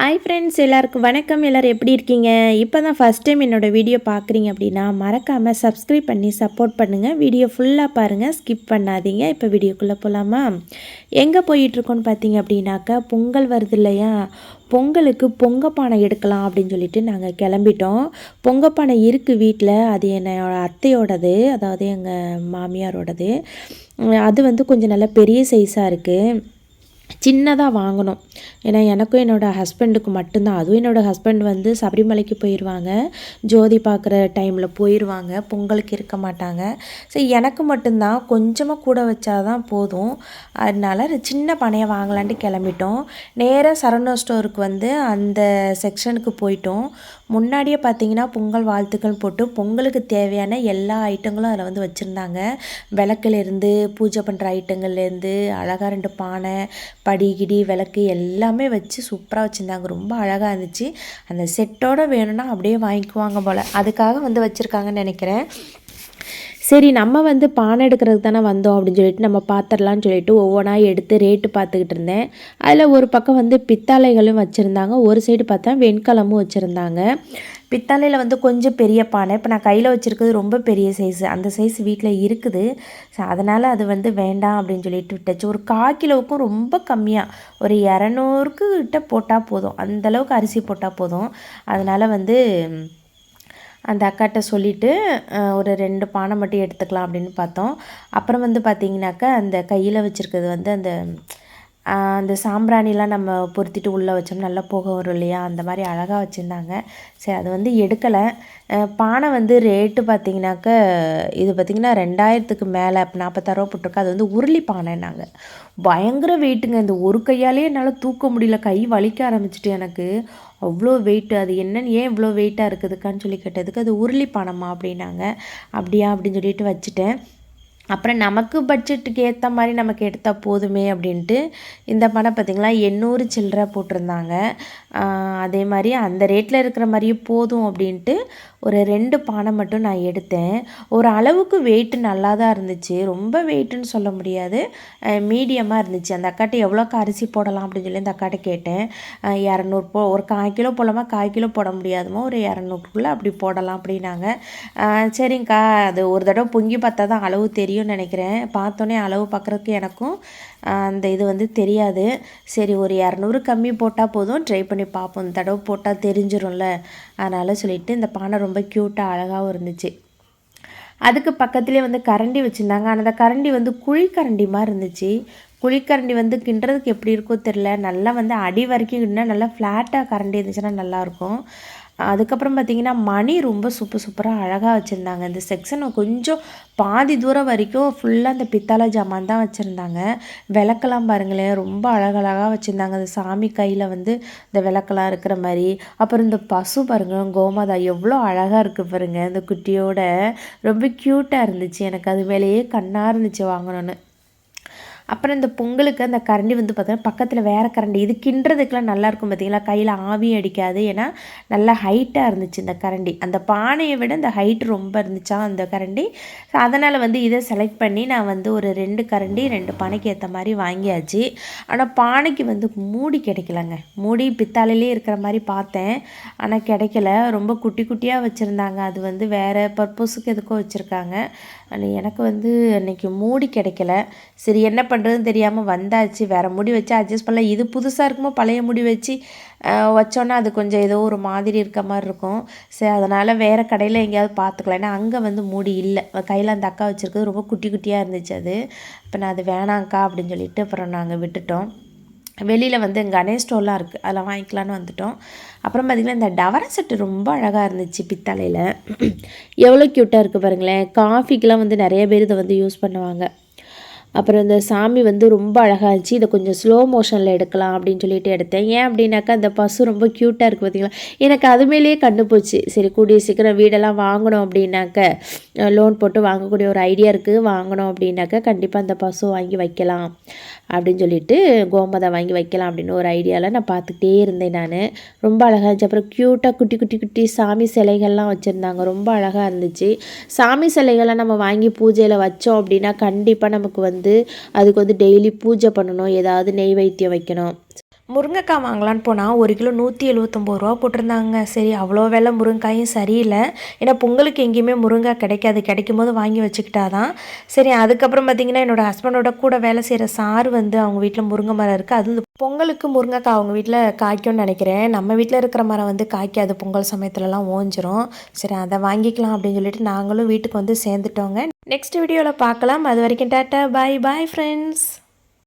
Hi friends எல்லாருக்கும் வணக்கம். எல்லோரும் எப்படி இருக்கீங்க? இப்போ தான் ஃபஸ்ட் டைம் என்னோடய வீடியோ பார்க்குறீங்க அப்படின்னா மறக்காமல் சப்ஸ்கிரைப் பண்ணி சப்போர்ட் பண்ணுங்கள் வீடியோ ஃபுல்லாக பாருங்கள் ஸ்கிப் பண்ணாதீங்க. இப்போ வீடியோக்குள்ளே போகலாமா எங்கே போயிட்டுருக்கோன்னு பார்த்தீங்க அப்படின்னாக்கா பொங்கல் வருது இல்லையா? பொங்கலுக்கு பொங்கப்பானை எடுக்கலாம் அப்படின்னு சொல்லிட்டு நாங்கள் கிளம்பிட்டோம். பொங்கப்பானை இருக்குது வீட்டில் அது என்னோட அத்தையோடது. அதாவது எங்கள் மாமியாரோடது. அது வந்து கொஞ்சம் நல்லா பெரிய சைஸாக இருக்குது சின்னதாக வாங்கணும். ஏன்னா எனக்கும் என்னோடய ஹஸ்பண்டுக்கு மட்டும்தான். அதுவும் என்னோடய ஹஸ்பண்ட் வந்து சபரிமலைக்கு போயிடுவாங்க ஜோதி பார்க்குற டைமில் போயிடுவாங்க பொங்கலுக்கு இருக்க மாட்டாங்க. ஸோ எனக்கு மட்டும்தான். கொஞ்சமாக கூட வச்சாதான் போதும். அதனால சின்ன பனையை வாங்கலான்ட்டு கிளம்பிட்டோம். நேராக சரணோ ஸ்டோருக்கு வந்து அந்த செக்ஷனுக்கு போயிட்டோம். முன்னாடியே பார்த்தீங்கன்னா பொங்கல் வாழ்த்துக்கள் போட்டு பொங்கலுக்கு தேவையான எல்லா ஐட்டங்களும் அதில் வந்து வச்சுருந்தாங்க. விளக்குலேருந்து பூஜை பண்ணுற ஐட்டங்கள்லேருந்து அழகாக ரெண்டு பானை படிகிடி விளக்கு எல்லாமே வச்சு சூப்பராக வச்சுருந்தாங்க. ரொம்ப அழகாக இருந்துச்சு. அந்த செட்டோடு வேணும்னா அப்படியே வாங்கிக்குவாங்க போல். அதுக்காக வந்து வச்சுருக்காங்கன்னு நினைக்கிறேன். சரி நம்ம வந்து பானை எடுக்கிறதுக்கு தானே வந்தோம் அப்படின்னு சொல்லிட்டு நம்ம பார்த்துடலான்னு சொல்லிட்டு ஒவ்வொன்றா எடுத்து ரேட்டு பார்த்துக்கிட்டு இருந்தேன். அதில் ஒரு பக்கம் வந்து பித்தாளைகளும் வச்சுருந்தாங்க. ஒரு சைடு பார்த்தா வெண்கலமும் வச்சுருந்தாங்க. பித்தளையில் வந்து கொஞ்சம் பெரிய பானை. இப்போ நான் கையில் வச்சுருக்கிறது ரொம்ப பெரிய சைஸு அந்த சைஸ் வீட்டில் இருக்குது. ஸோ அதனால் அது வந்து வேண்டாம் அப்படின்னு சொல்லிட்டு விட்டாச்சு. ஒரு கால் கிலோவுக்கும் ரொம்ப கம்மியாக ஒரு இரநூறுக்கு கிட்ட போட்டால் போதும். அந்தளவுக்கு அரிசி போட்டால் போதும். அதனால் வந்து அந்த அக்காட்ட சொல்லிவிட்டு ஒரு ரெண்டு பானை மட்டும் எடுத்துக்கலாம் அப்படின்னு பார்த்தோம். அப்புறம் வந்து பார்த்திங்கனாக்கா அந்த கையில் வச்சுருக்கிறது வந்து அந்த அந்த சாம்பிராணிலாம் நம்ம பொருத்திட்டு உள்ளே வச்சோம். நல்லா புகை வரும் இல்லையா? அந்த மாதிரி அழகாக வச்சுருந்தாங்க. சரி அது வந்து எடுக்கலை. பானை வந்து ரேட்டு பார்த்திங்கனாக்க இது பார்த்திங்கன்னா ரெண்டாயிரத்துக்கு மேலே நாற்பத்தாறுவா போட்டிருக்கு. அது வந்து உருளி பானைனாங்க பயங்கர வெயிட்டுங்க இந்த ஒரு கையாலே என்னால் தூக்க முடியல. கை வலிக்க ஆரம்பிச்சிட்டு எனக்கு. அவ்வளோ வெயிட்டு அது என்னன்னு ஏன் இவ்வளோ வெயிட்டாக இருக்குதுக்கான்னு சொல்லி கேட்டதுக்கு அது உருளி பானமா அப்படின்னாங்க. அப்படியா? அப்படின்னு சொல்லிட்டு வச்சுட்டேன். அப்புறம் நமக்கு பட்ஜெட்டுக்கு ஏற்ற மாதிரி நமக்கு எடுத்தால் போதுமே அப்படின்ட்டு இந்த படம் பார்த்திங்களா எண்ணூறு சில்லற போட்டிருந்தாங்க. அதே மாதிரி அந்த ரேட்டில் இருக்கிற மாதிரியே போதும் அப்படின்ட்டு ஒரு ரெண்டு பானை மட்டும் நான் எடுத்தேன். ஒரு அளவுக்கு வெயிட்டு நல்லா தான் இருந்துச்சு. ரொம்ப வெயிட்டுன்னு சொல்ல முடியாது. மீடியமாக இருந்துச்சு. அந்த அக்காட்ட எவ்வளோக்கு அரிசி போடலாம் அப்படின்னு சொல்லி அந்த அக்காட்ட கேட்டேன். இரநூறு போ ஒரு கால் கிலோ போடலாமா? கால் கிலோ போட முடியாதுமா? ஒரு இரநூறுக்குள்ளே அப்படி போடலாம் அப்படின்னாங்க. சரிங்க்கா அது ஒரு தடவை பொங்கி பார்த்தா தான் அளவு தெரியும். தெரியும்னு நினைக்கிறேன். பார்த்தோன்னே அளவு பார்க்குறதுக்கு எனக்கும் அந்த இது வந்து தெரியாது. சரி ஒரு இரநூறு கம்மி போட்டால் போதும். ட்ரை பண்ணி பார்ப்போம். இந்த தடவை போட்டால் தெரிஞ்சிரும்ல. அதனால் சொல்லிவிட்டு இந்த பானை ரொம்ப க்யூட்டாக அழகாகவும் இருந்துச்சு. அதுக்கு பக்கத்துலேயே வந்து கரண்டி வச்சுருந்தாங்க. ஆனால் அந்த கரண்டி வந்து குழிக்கரண்டி மாதிரி இருந்துச்சு. குழிக்கரண்டி வந்து கிண்டுறதுக்கு எப்படி இருக்கோ தெரில நல்லா வந்து அடி வரைக்கும் கிண்டினா நல்லா ஃப்ளாட்டாக கரண்டி இருந்துச்சுன்னா நல்லாயிருக்கும் அதுக்கப்புறம் பார்த்திங்கன்னா மணி ரொம்ப சூப்பர் சூப்பராக அழகாக வச்சுருந்தாங்க. இந்த செக்ஷன் கொஞ்சம் பாதி தூரம் வரைக்கும் ஃபுல்லாக அந்த பித்தளை ஜாமான் தான் வச்சுருந்தாங்க. விளக்கெல்லாம் பாருங்களேன் ரொம்ப அழகழகாக வச்சுருந்தாங்க. அந்த சாமி கையில் வந்து இந்த விளக்கெல்லாம் இருக்கிற மாதிரி. அப்புறம் இந்த பசு பாருங்கள் கோமாதா எவ்வளோ அழகாக இருக்குது பாருங்கள் இந்த குட்டியோட. ரொம்ப க்யூட்டாக இருந்துச்சு. எனக்கு அது மேலேயே கண்ணாக இருந்துச்சு வாங்கணும்னு. அப்புறம் இந்த பொங்கலுக்கு அந்த கரண்டி வந்து பார்த்தீங்கன்னா பக்கத்தில் வேறு கரண்டி. இது கிண்டுறதுக்கெலாம் நல்லாயிருக்கும் பார்த்தீங்களா? கையில் ஆவியும் அடிக்காது. ஏன்னா நல்லா ஹைட்டாக இருந்துச்சு இந்த கரண்டி. அந்த பானையை விட இந்த ஹைட் ரொம்ப இருந்துச்சா அந்த கரண்டி. ஸோ அதனால் வந்து இதை செலக்ட் பண்ணி நான் வந்து ஒரு ரெண்டு கரண்டி ரெண்டு பானைக்கு ஏற்ற மாதிரி வாங்கியாச்சு. ஆனால் பானைக்கு வந்து மூடி கிடைக்கலங்க. மூடி பித்தாலையிலே இருக்கிற மாதிரி பார்த்தேன். ஆனால் கிடைக்கல. ரொம்ப குட்டி குட்டியாக வச்சுருந்தாங்க. அது வந்து வேறு பர்பஸுக்கு எதுக்கோ வச்சுருக்காங்க. எனக்கு வந்து அன்றைக்கி மூடி கிடைக்கல. சரி என்ன பண்ணுறதுன்னு தெரியாமல் வந்தாச்சு. வேறு முடி வச்சு அட்ஜஸ்ட் பண்ணல. இது புதுசாக இருக்குமோ பழைய முடி வச்சு வச்சோன்னா அது கொஞ்சம் ஏதோ ஒரு மாதிரி இருக்க மாதிரி இருக்கும். சரி அதனால் வேறு கடையில் எங்கேயாவது பார்த்துக்கலாம். ஏன்னா அங்கே வந்து மூடி இல்லை. கையில் அந்த அக்கா வச்சுருக்கிறது ரொம்ப குட்டி குட்டியாக இருந்துச்சு அது. இப்போ நான் அது வேணாங்க்கா அப்படின்னு சொல்லிட்டு அப்புறம் நாங்கள் விட்டுட்டோம். வெளியில் வந்து கணேஷ் ஸ்டோர்லாம் இருக்குது அதில் வாங்கிக்கலான்னு வந்துட்டோம். அப்புறம் பார்த்திங்கன்னா இந்த டவர செட்டு ரொம்ப அழகாக இருந்துச்சு பித்தளையில். எவ்வளோ க்யூட்டாக இருக்குது பாருங்களேன். காஃபிக்கெலாம் வந்து நிறைய பேர் இதை வந்து யூஸ் பண்ணுவாங்க. அப்புறம் இந்த சாமி வந்து ரொம்ப அழகாக இருந்துச்சு. இதை கொஞ்சம் ஸ்லோ மோஷனில் எடுக்கலாம் அப்படின்னு சொல்லிட்டு எடுத்தேன். ஏன் அப்படின்னாக்கா அந்த பசு ரொம்ப க்யூட்டாக இருக்குது பார்த்தீங்களா எனக்கு அது மேலேயே கண்டு போச்சு. சரி கூடிய சீக்கிரம் வீடெல்லாம் வாங்கணும் அப்படின்னாக்க லோன் போட்டு வாங்கக்கூடிய ஒரு ஐடியா இருக்குது வாங்கணும் அப்படின்னாக்கா கண்டிப்பாக அந்த பசு வாங்கி வைக்கலாம் அப்படின்னு சொல்லிட்டு கோமதை வாங்கி வைக்கலாம் அப்படின்னு ஒரு ஐடியாவில் நான் பார்த்துக்கிட்டே இருந்தேன் நான். ரொம்ப அழகாக இருந்துச்சு. அப்புறம் க்யூட்டாக குட்டி குட்டி குட்டி சாமி சிலைகள்லாம் வச்சுருந்தாங்க. ரொம்ப அழகாக இருந்துச்சு. சாமி சிலைகள்லாம் நம்ம வாங்கி பூஜையில் வச்சோம் அப்படின்னா கண்டிப்பாக நமக்கு வந்து வந்து அதுக்கு வந்து டெய்லி பூஜை பண்ணணும் ஏதாவது நெய் வைத்தியம் வைக்கணும். முருங்கைக்காய் வாங்கலான்னு போனால் ஒரு கிலோ நூற்றி எழுபத்தொம்போது ரூபா போட்டிருந்தாங்க. சரி அவ்வளோ விலை முருங்கைக்காயும் சரியில்லை. ஏன்னா பொங்கலுக்கு எங்கேயுமே முருங்காய் கிடைக்காது. கிடைக்கும் போது வாங்கி வச்சுக்கிட்டாதான் சரி அதுக்கப்புறம் பார்த்திங்கன்னா என்னோடய ஹஸ்பண்டோட கூட வேலை செய்கிற சார் வந்து அவங்க வீட்டில் முருங்கை மரம் இருக்குது அது வந்து பொங்கலுக்கு முருங்கைக்காய் அவங்க வீட்டில் காய்க்கும்னு நினைக்கிறேன். நம்ம வீட்டில் இருக்கிற மரம் வந்து காய்க்காது. பொங்கல் சமயத்துலலாம் ஓஞ்சிரும். சரி அதை வாங்கிக்கலாம் அப்படின்னு சொல்லிட்டு நாங்களும் வீட்டுக்கு வந்து சேர்ந்துட்டோங்க. நெக்ஸ்ட் வீடியோவில் பார்க்கலாம். அது வரைக்கும் டாட்டா பாய் பாய் ஃப்ரெண்ட்ஸ்